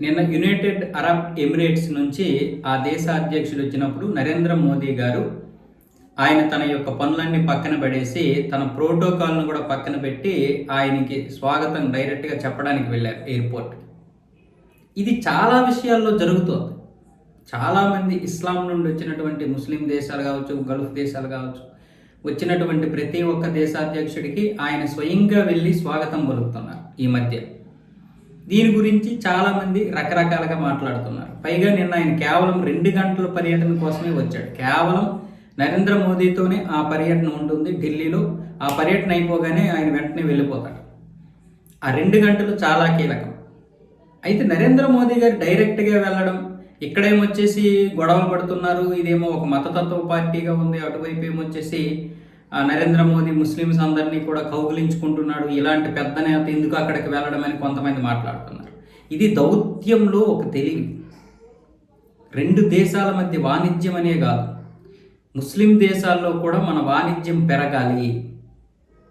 నిన్న United Arab Emirates నుంచి ఆ దేశ అధ్యక్షుడు వచ్చినప్పుడు నరేంద్ర మోదీ గారు ఆయన తన యొక్క పనులన్నీ పక్కన పడేసి తన ప్రోటోకాల్ను కూడా పక్కన పెట్టి ఆయనకి స్వాగతం డైరెక్ట్గా చెప్పడానికి వెళ్ళారు ఎయిర్పోర్ట్. ఇది చాలా విషయాల్లో జరుగుతోంది. చాలామంది ఇస్లాం నుండి వచ్చినటువంటి ముస్లిం దేశాలు కావచ్చు గల్ఫ్ దేశాలు కావచ్చు వచ్చినటువంటి ప్రతి ఒక్క దేశాధ్యక్షుడికి ఆయన స్వయంగా వెళ్ళి స్వాగతం పలుకుతున్నారు ఈ మధ్య. దీని గురించి చాలామంది రకరకాలుగా మాట్లాడుతున్నారు. పైగా నిన్న ఆయన కేవలం రెండు గంటల పర్యటన కోసమే వచ్చాడు. కేవలం నరేంద్ర మోదీతోనే ఆ పర్యటన ఉంటుంది ఢిల్లీలో. ఆ పర్యటన అయిపోగానే ఆయన వెంటనే వెళ్ళిపోతాడు. ఆ రెండు గంటలు చాలా కీలకం. అయితే నరేంద్ర మోదీ గారు డైరెక్ట్గా వెళ్ళడం ఇక్కడేమొచ్చేసి గొడవలు పడుతున్నారు ఇదేమో ఒక మతతత్వ పార్టీగా ఉంది అటువైపు ఏమొచ్చేసి నరేంద్ర మోదీ ముస్లిమ్స్ అందరినీ కూడా కౌగులించుకుంటున్నాడు. ఇలాంటి పెద్ద నేత ఎందుకు అక్కడికి వెళ్ళడం అని కొంతమంది మాట్లాడుతున్నారు. ఇది దౌత్యంలో ఒక తెలివి. రెండు దేశాల మధ్య వాణిజ్యం అనే కాదు. ముస్లిం దేశాల్లో కూడా మన వాణిజ్యం పెరగాలి.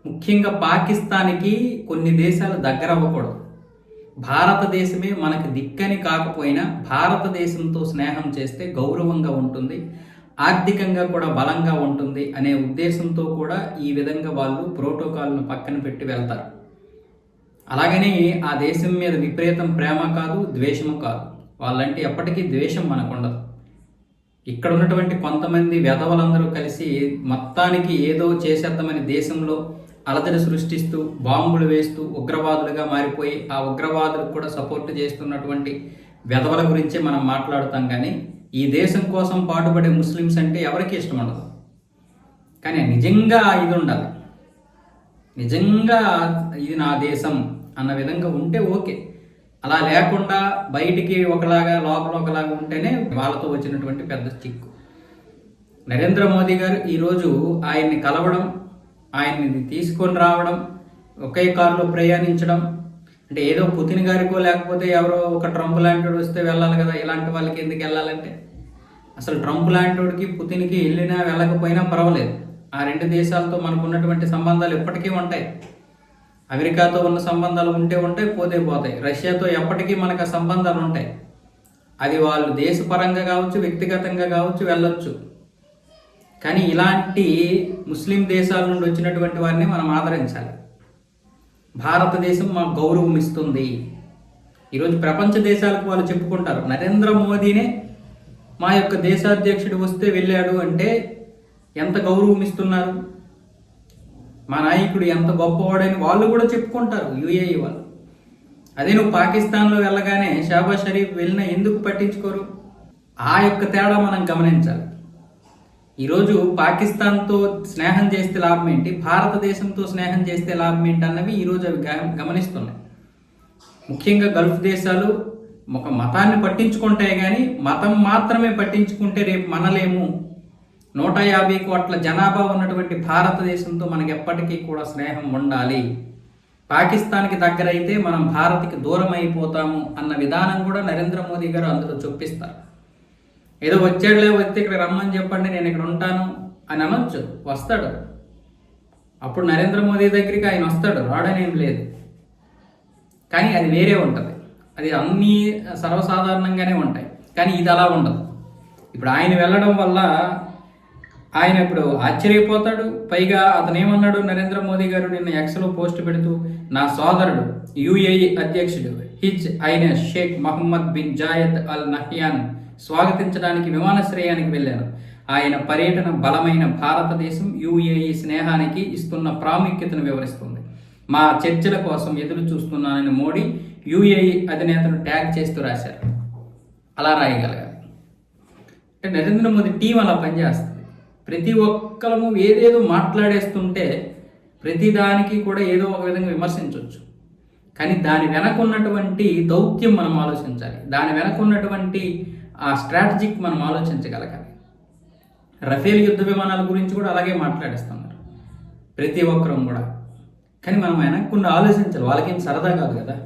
ముఖ్యంగా పాకిస్తాన్కి కొన్ని దేశాలు దగ్గర అవ్వకూడదు. భారతదేశమే మనకి దిక్కని కాకపోయినా భారతదేశంతో స్నేహం చేస్తే గౌరవంగా ఉంటుంది. ఆర్థికంగా కూడా బలంగా ఉంటుంది అనే ఉద్దేశంతో కూడా ఈ విధంగా వాళ్ళు ప్రోటోకాల్ను పక్కన పెట్టి వెళ్తారు. అలాగని ఆ దేశం మీద విపరీతం ప్రేమ కాదు ద్వేషము కాదు. వాళ్ళంటే ఎప్పటికీ ద్వేషం మనకు ఉండదు ఇక్కడ ఉన్నటువంటి కొంతమంది వెధవలందరూ కలిసి మొత్తానికి ఏదో చేసేద్దామని దేశంలో అలజడి సృష్టిస్తూ బాంబులు వేస్తూ ఉగ్రవాదులుగా మారిపోయి ఆ ఉగ్రవాదులకు కూడా సపోర్ట్ చేస్తున్నటువంటి వెధవల గురించే మనం మాట్లాడుతాం కానీ ఈ దేశం కోసం పాటుపడే ముస్లిమ్స్ అంటే ఎవరికి ఇష్టం ఉండదు. కానీ నిజంగా ఇది ఉండాలి. నిజంగా ఇది నా దేశం అన్న విధంగా ఉంటే ఓకే. అలా లేకుండా బయటికి ఒకలాగా లోపల ఒకలాగా ఉంటేనే వాళ్ళతో వచ్చినటువంటి పెద్ద చిక్కు. నరేంద్ర మోదీ గారు ఈరోజు ఆయన్ని కలవడం ఆయన్ని తీసుకొని రావడం ఒకే కారులో ప్రయాణించడం అంటే ఏదో పుతిన్ గారికో లేకపోతే ఎవరో ఒక ట్రంప్ లాంటి వస్తే వెళ్ళాలి కదా ఇలాంటి వాళ్ళకి ఎందుకు వెళ్ళాలంటే? అసలు ట్రంప్ లాంటి వాడికి పుతిన్కి వెళ్ళినా వెళ్ళకపోయినా పర్వాలేదు. ఆ రెండు దేశాలతో మనకు ఉన్నటువంటి సంబంధాలు ఎప్పటికీ ఉంటాయి. అమెరికాతో ఉన్న సంబంధాలు ఉంటే ఉంటాయి పోతే పోతాయి. రష్యాతో ఎప్పటికీ మనకు ఆ సంబంధాలు ఉంటాయి. అది వాళ్ళు దేశపరంగా కావచ్చు వ్యక్తిగతంగా కావచ్చు వెళ్ళొచ్చు. కానీ ఇలాంటి ముస్లిం దేశాల నుండి వచ్చినటువంటి వారిని మనం ఆదరించాలి. భారతదేశం మాకు గౌరవం ఇస్తుంది ఈరోజు ప్రపంచ దేశాలకు వాళ్ళు చెప్పుకుంటారు నరేంద్ర మోదీనే మా యొక్క దేశాధ్యక్షుడు వస్తే వెళ్ళాడు అంటే ఎంత గౌరవం ఇస్తున్నారు మా నాయకుడు ఎంత గొప్పవాడని వాళ్ళు కూడా చెప్పుకుంటారు యుఏఈ వాళ్ళు. అదే నువ్వు పాకిస్తాన్లో వెళ్ళగానే షాబాజ్ షరీఫ్ వెళ్ళినా ఎందుకు పట్టించుకోరు? ఆ యొక్క తేడా మనం గమనించాలి. ఈరోజు పాకిస్తాన్తో స్నేహం చేస్తే లాభం ఏంటి? భారతదేశంతో స్నేహం చేస్తే లాభం ఏంటి అన్నవి ఈరోజు అవి గ- గమనిస్తున్నాయి. ముఖ్యంగా గల్ఫ్ దేశాలు ఒక మతాన్ని పట్టించుకుంటాయి కానీ మతం మాత్రమే పట్టించుకుంటే రేపు మనలేము. నూట యాభై కోట్ల జనాభా ఉన్నటువంటి భారతదేశంతో మనకి ఎప్పటికీ కూడా స్నేహం ఉండాలి. పాకిస్తాన్కి దగ్గర అయితే మనం భారత్కి దూరం అయిపోతాము అన్న విధానం కూడా నరేంద్ర మోదీ గారు అందులో చొప్పిస్తారు ఏదో వచ్చాడులే వస్తే ఇక్కడ రమ్మని చెప్పండి నేను ఇక్కడ ఉంటాను అని అనొచ్చు వస్తాడు. అప్పుడు నరేంద్ర మోదీ దగ్గరికి ఆయన వస్తాడు రాడనేం లేదు. కానీ అది వేరే ఉంటుంది. అది అన్నీ సర్వసాధారణంగానే ఉంటాయి. కానీ ఇది అలా ఉండదు. ఇప్పుడు ఆయన వెళ్ళడం వల్ల ఆయన ఇప్పుడు ఆశ్చర్యపోతాడు. పైగా అతను ఏమన్నాడు నరేంద్ర మోదీ గారు నిన్న ఎక్స్లో పోస్ట్ పెడుతూ నా సోదరుడు యుఏఈ అధ్యక్షుడు హిజ్ అయిన Sheikh Mohammed bin Zayed Al Nahyan స్వాగతించడానికి విమానాశ్రయానికి వెళ్ళాను. ఆయన పర్యటన బలమైన భారతదేశం యుఏఈ స్నేహానికి ఇస్తున్న ప్రాముఖ్యతను వివరిస్తుంది. మా చర్చల కోసం ఎదురు చూస్తున్నానని మోడీ యుఏఈ అధినేతను ట్యాగ్ చేస్తూ రాశారు. అలా రాయగలగాలి. అంటే నరేంద్ర మోదీ టీం అలా పనిచేస్తుంది. ప్రతి ఒక్కరము ఏదేదో మాట్లాడేస్తుంటే ప్రతిదానికి కూడా ఏదో ఒక విధంగా విమర్శించవచ్చు కానీ దాని వెనక ఉన్నటువంటి దౌత్యం మనం ఆలోచించాలి. దాని వెనక ఉన్నటువంటి ఆ స్ట్రాటజిక్ మనం ఆలోచించగలగాలి. రఫేల్ యుద్ధ విమానాల గురించి కూడా అలాగే మాట్లాడిస్తున్నారు. ప్రతి ఒక్కరం కూడా. కానీ మనం వెనక్కుండా ఆలోచించాలి. వాళ్ళకేం సరదా కాదు కదా?